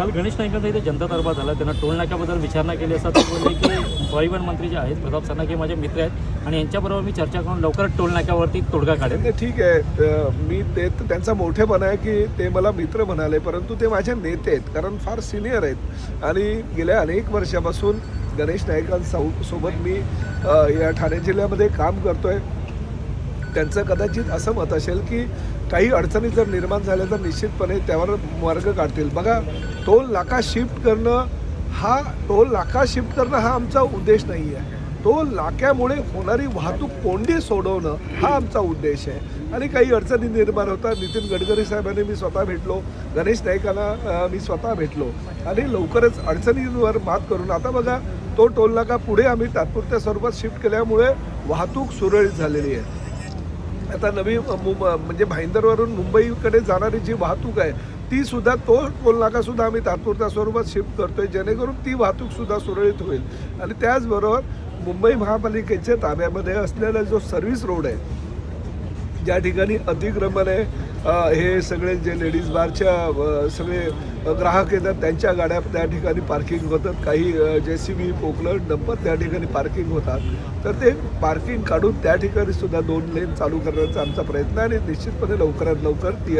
काल गणेश नाईकांचा इथे जनता दरबार झाला. त्यांना टोल नाक्याबद्दल विचारणा केली असता ते बोलले की परिवहन मंत्री जे आहेत प्रताप सरनाके माझे मित्र आहेत आणि यांच्याबरोबर मी चर्चा करून लवकरच टोल नाक्यावरती तोडगा काढेल ठीक आहे. मी ते त्यांचा मोठेपणा आहे की ते मला मित्र म्हणाले परंतु ते माझे नेते आहेत कारण फार सिनियर आहेत. आणि गेल्या अनेक वर्षापासून गणेश नाईकांसो सोबत मी या ठाणे जिल्ह्यामध्ये काम करतोय. त्यांचं कदाचित असं मत असेल की काही अडचणी जर निर्माण झाल्या तर निश्चितपणे त्यावर मार्ग काढतील. बघा टोल नाका शिफ्ट करणं हा टोल नाका शिफ्ट करणं हा आमचा उद्देश नाही आहे टोल नाक्यामुळे होणारी वाहतूक कोंडी सोडवणं हा आमचा उद्देश आहे. आणि काही अडचणी निर्माण होतात. नितीन गडकरी साहेबांनी मी स्वतः भेटलो. गणेश नाईकांना मी स्वतः भेटलो. आणि लवकरच अडचणींवर मात करून आता बघा तो टोल नाका पुढे आम्ही तात्पुरत्या स्वरूपात शिफ्ट केल्यामुळे वाहतूक सुरळीत झालेली आहे. आता नवी म्हणजे भाईंदरवरून मुंबईकडे जाणारी जी वाहतूक आहे ती सुद्धा तो टोल नाका सुद्धा आम्ही तात्पुरत्या स्वरूपात शिफ्ट करतोय. जेणेकरून ती वाहतूक सुद्धा सुरळीत होईल. आणि त्याचबरोबर मुंबई महापालिकेच्या ताब्यामध्ये असलेला जो सर्व्हिस रोड आहे ज्या ठिकाणी अतिक्रमण आहे हे सगळे जे लेडीज बारच्या सगळे ग्राहक येतात त्यांच्या गाड्या त्या ठिकाणी पार्किंग होतात. काही जे सी बी पोकलर डंपर त्या ठिकाणी पार्किंग होतात. तर ते पार्किंग काढून त्या ठिकाणी सुद्धा दोन लेन चालू करण्याचा आमचा प्रयत्न आहे आणि निश्चितपणे लवकरात लवकर ती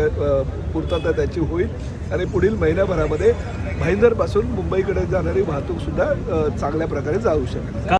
पूर्तता त्याची होईल. आणि पुढील महिन्याभरामध्ये भाईंदरपासून मुंबईकडे जाणारी वाहतूकसुद्धा चांगल्या प्रकारे जाऊ शकेल.